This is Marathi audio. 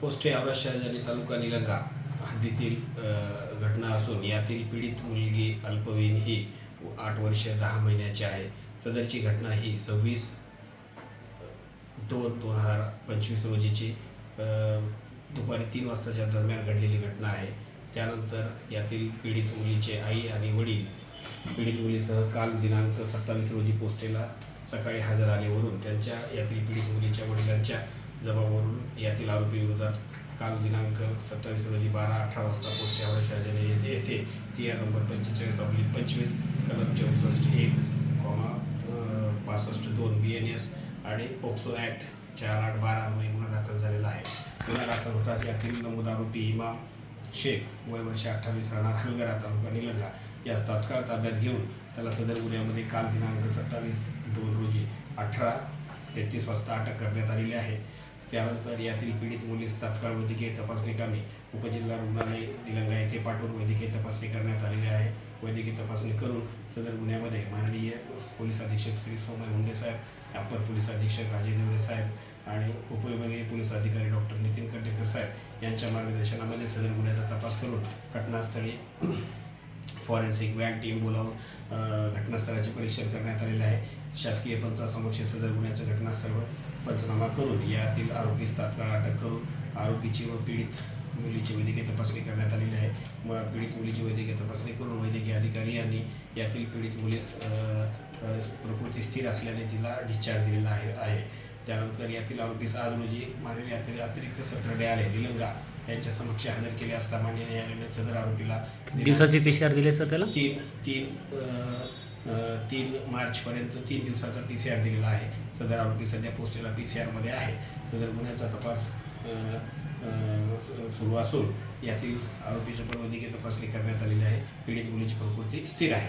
पोस्टे औरत आणि तालुका निलंगा हद्दीतील घटना असून यातील पीडित मुलगी अल्पवयीन ही आठ वर्ष दहा महिन्याची आहे. सदरची घटना ही सव्वीस दोन दोन हजार पंचवीस रोजीची दुपारी तीन वाजताच्या दरम्यान घडलेली घटना आहे. त्यानंतर यातील पीडित मुलीचे आई आणि वडील पीडित मुलीसह काल दिनांक सत्तावीस रोजी पोस्टेला सकाळी हजर आलेवरून त्यांच्या यातील पीडित मुलीच्या वडिलांच्या जमावरून यातील आरोपी विरोधात काल दिनांक सत्तावीस रोजी बारा अठरा वाजता पोस्टे औरत येथे येथे सी आर नंबर पंचेचाळीस अब्लिक पंचवीस कलम चौसष्ट एक कॉमा पासष्ट दोन बी एन एस आणि पोक्सो ॲक्ट चार आठ बारा अन्वये गुन्हा दाखल झालेला आहे. गुन्हा दाखल होताच यातील नमूद आरोपी इमा शेख वय वर्ष अठ्ठावीस राहणार हलगरा तालुका निलंगा. यास तात्काळ ताब्यात घेऊन त्याला सदर गुन्ह्यामध्ये काल दिनांक सत्तावीस दोन रोजी अठरा तेहतीस वाजता अटक करण्यात आलेली आहे. त्यानंतर यातील पीडित मुलीस तात्काळ वैद्यकीय तपासणी कामी उपजिल्हा रुग्णालय निलंगा येथे पाठवून वैद्यकीय तपासणी करण्यात आलेली आहे. वैद्यकीय तपासणी करून सदर गुन्ह्यामध्ये माननीय पोलीस अधीक्षक श्री सोमय मुंडे साहेब अप्पर पोलीस अधीक्षक अजय देवरे साहेब आणि उपविभागीय पोलीस अधिकारी डॉक्टर नितीन कंडेकर साहेब यांच्या मार्गदर्शनामध्ये सदर गुन्ह्याचा तपास करून घटनास्थळी फॉरेन्सिक वॅन टीम बोलावून घटनास्थळाचे परीक्षण करण्यात आलेले आहे. शासकीय पंचासमक्ष सदर गुन्ह्याचं घटनास्थळावर पंचनामा करून यातील आरोपीस तात्काळ अटक करून आरोपीची व पीडित मुलीची वैद्यकीय तपासणी करण्यात आलेली आहे. व पीडित मुलीची वैद्यकीय तपासणी करून वैद्यकीय अधिकारी यांनी यातील पीडित मुलीस प्रकृती स्थिर असल्याने तिला डिस्चार्ज दिलेला आहे आहे. त्यानंतर यातील आरोपीस आज रोजी माननीय यातील अतिरिक्त सत्र न्यायालय निलंगा यांच्या समक्ष हजर केले असता मान्य न्यायालयाने सदर आरोपीला दिवसाचे पी सी आर दिले सर त्याला? तीन तीन तीन मार्चपर्यंत तीन दिवसाचा पी सी आर दिलेला आहे. सदर आरोपी सध्या पोस्टेला पी सी आरमध्ये आहे. सदर गुन्ह्याचा तपास सुरू असून यातील आरोपीच्या वैद्यकीय तपासणी करण्यात आलेली आहे. पीडित मुलीची प्रकृती स्थिर आहे.